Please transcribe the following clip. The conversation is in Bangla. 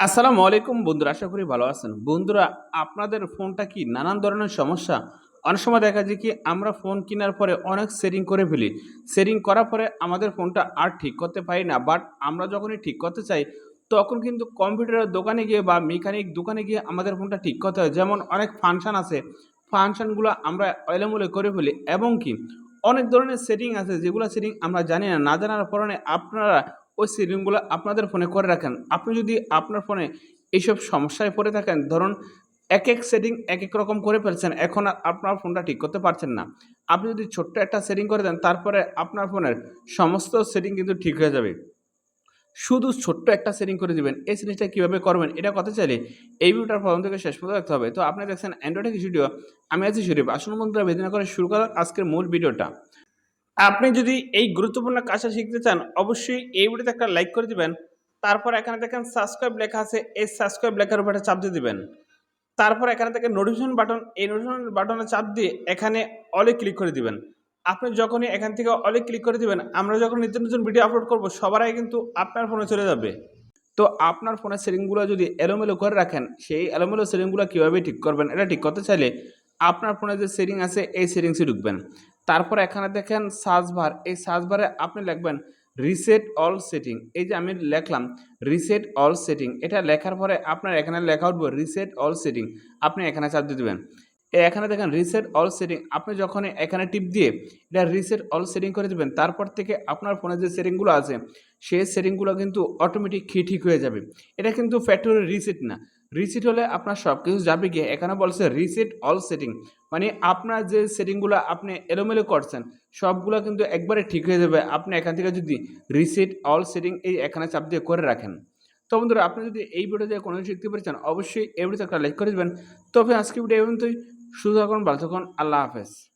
আসসালামু আলাইকুম বন্ধুরা, আশা করি ভালো আছেন। বন্ধুরা, আপনাদের ফোনটা কি নানান ধরনের সমস্যা? অনেক সময় দেখা যায় কি, আমরা ফোন কেনার পরে অনেক সেটিং করে ফেলি। সেটিং করার পরে আমাদের ফোনটা আর ঠিক করতে পারি না বাট আমরা যখনই ঠিক করতে চাই, তখন কিন্তু কম্পিউটারের দোকানে গিয়ে বা মেকানিক দোকানে গিয়ে আমাদের ফোনটা ঠিক করতে হয়। যেমন অনেক ফাংশান আছে ফাংশানগুলো আমরা এলোমেলো করে ফেলি, এবং কি অনেক ধরনের সেটিং আছে, যেগুলো সেটিং আমরা জানি না। না জানার কারণে আপনারা ওই সেটিংগুলো আপনাদের ফোনে করে রাখেন। আপনি যদি আপনার ফোনে এইসব সমস্যায় পড়ে থাকেন, ধরুন এক এক সেটিং এক এক রকম করে ফেলছেন, এখন আর আপনার ফোনটা ঠিক করতে পারছেন না। আপনি যদি ছোট্ট একটা সেটিং করে দেন, তারপরে আপনার ফোনের সমস্ত সেটিং কিন্তু ঠিক হয়ে যাবে। শুধু ছোট্ট একটা সেটিং করে দিবেন, এই জিনিসটা কীভাবে করবেন, এটা কথা চাইলে এই ভিডিওটার প্রথম থেকে শেষ পর্যন্ত দেখতে হবে। তো আপনি দেখছেন অ্যান্ড্রয়েড ভিডিও আমি আছি শরীফ আসুন বন্ধুরা বেদনা করে শুরু করার আজকের মূল ভিডিওটা আপনি যদি এই গুরুত্বপূর্ণ কাজটা শিখতে চান, অবশ্যই এই ভিডিওতে একটা লাইক করে দিবেন। তারপর এখানে দেখেন সাবস্ক্রাইব লেখা আছে, এই সাবস্ক্রাইব লেখার উপরে চাপ দিয়ে দিবেন। তারপর এখানে থেকে নোটিফিকেশন বাটন এই নোটিফিকেশন বাটনে চাপ দিয়ে এখানে অলে ক্লিক করে দিবেন। আপনি যখনই এখান থেকে অলে ক্লিক করে দিবেন, আমরা যখন নিত্য নতুন ভিডিও আপলোড করব, সবার আগে কিন্তু আপনার ফোনে চলে যাবে। তো আপনার ফোনের সেটিংগুলো যদি এলোমেলো করে রাখেন, সেই এলোমেলো সেটিংগুলো কীভাবে ঠিক করবেন, এটা ঠিক করতে চাইলে আপনার ফোনে যে সেটিং আছে, এই সেটিংসে ঢুকবেন। তারপর এখানে দেখেন সার্চ বার এই সার্চ বারে আপনি লিখবেন রিসেট অল সেটিং এই যে আমি লিখলাম রিসেট অল সেটিং এটা লেখার পরে আপনার এখানে লেখা উঠবে রিসেট অল সেটিং আপনি এখানে চাপ দিয়ে দেবেন। এখানে দেখেন রিসেট অল সেটিং আপনি যখন এখানে টিপ দিয়ে এটা রিসেট অল সেটিং করে দেবেন, তারপর থেকে আপনার ফোনে যে সেটিংগুলো আছে, সেই সেটিংগুলো কিন্তু অটোমেটিক ঠিক হয়ে যাবে। এটা কিন্তু ফ্যাক্টরি রিসেট না। রিসেট হলে আপনার সব কিছু যাবে গিয়ে। এখানে বলছে রিসেট অল সেটিং মানে আপনার যে সেটিংগুলো আপনি এলোমেলো করছেন, সবগুলো কিন্তু একবারে ঠিক হয়ে যাবে। আপনি এখান থেকে যদি রিসেট অল সেটিং এই এখানে চাপ দিয়ে করে রাখেন। তো বন্ধুরা, আপনি যদি এই ভিডিওতে কোনো কিছু শিখতে পেরেছেন, অবশ্যই এই ভিডিওতে একটা লাইক করে দেবেন। তবে আজকে ভিডিও পর্যন্তই। সুস্থ থাকুন, ভালো থাকুন, আল্লাহ হাফেজ।